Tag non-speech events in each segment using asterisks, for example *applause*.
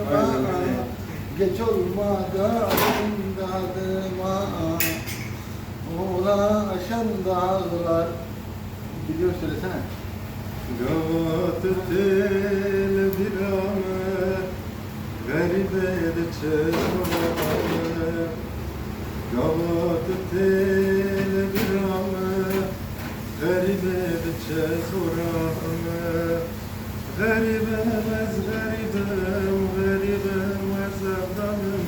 Öyle. Geç olmadan dadıma Ulaşan dağlar Biliyor söylesene Gatıtel bir ame Garibe de çevrame Gatıtel bir ame Garibe de çevrame Garibemez garibem Garibemez avdanım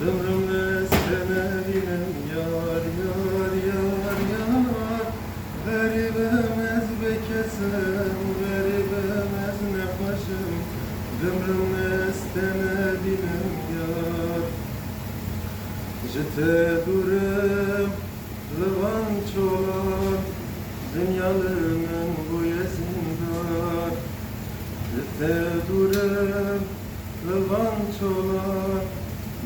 Dömrüm sene binem yar yar yar yar. Garibemez bekesem Garibemez nefeşim Dömrüm sene binem yar. Jete durem Lıvan çolar. Dünyalının bu yezinden Jete durem Lıvan çolar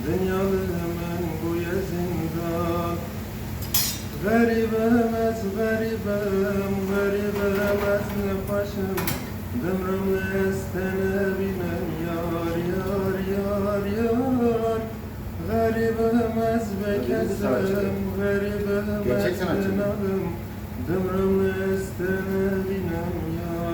Dünyalının bu yezinden Garibemez garibem Garibemez ne paşım Dömrüm estene binem Yar yar yar. Yar Garibemez bekesem Garibemez cenabım Dömrüm estene binem yar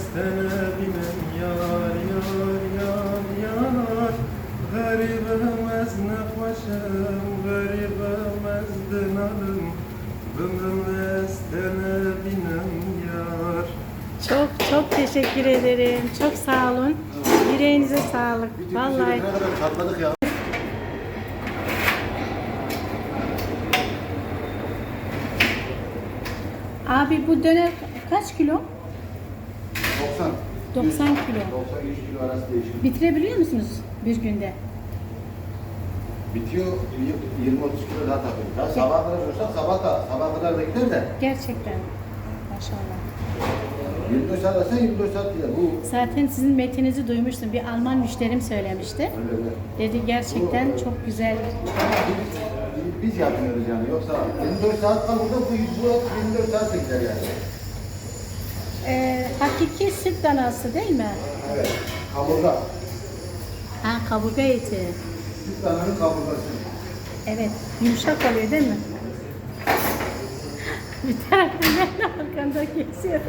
dınalım Dımrım istene binem yar Çok çok teşekkür ederim. Çok sağ olun. Yüreğinize sağlık. Vallahi çatladık ya abi bu döner kaç kilo? 90 90 kilo. 90-100 kilo arası değişiyor Bitirebiliyor musunuz bir günde? Bitiyor 20-30 kilo daha takıyor Ya sabah kadar dursak sabah da sabah kadar da gider de Gerçekten. Maşallah. 24 saat arası 24 saat gider bu Zaten sizin metinizi duymuştum. Bir Alman müşterim söylemişti. Öyle öyle Dedi gerçekten çok güzel. Biz, biz yapmıyoruz yani yoksa 24 saat kal burada bu, bu 24 saat de gider yani. Ee, hakiki süt danası değil mi? Evet. Kaburga. Ha kaburga eti. Yufkanın kaburgası. Evet. Yumuşak oluyor değil mi? *laughs* Bir tarafından arkanda geçiyor.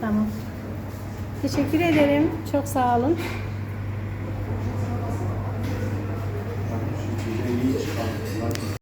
Tamam. Teşekkür ederim. Çok sağ olun.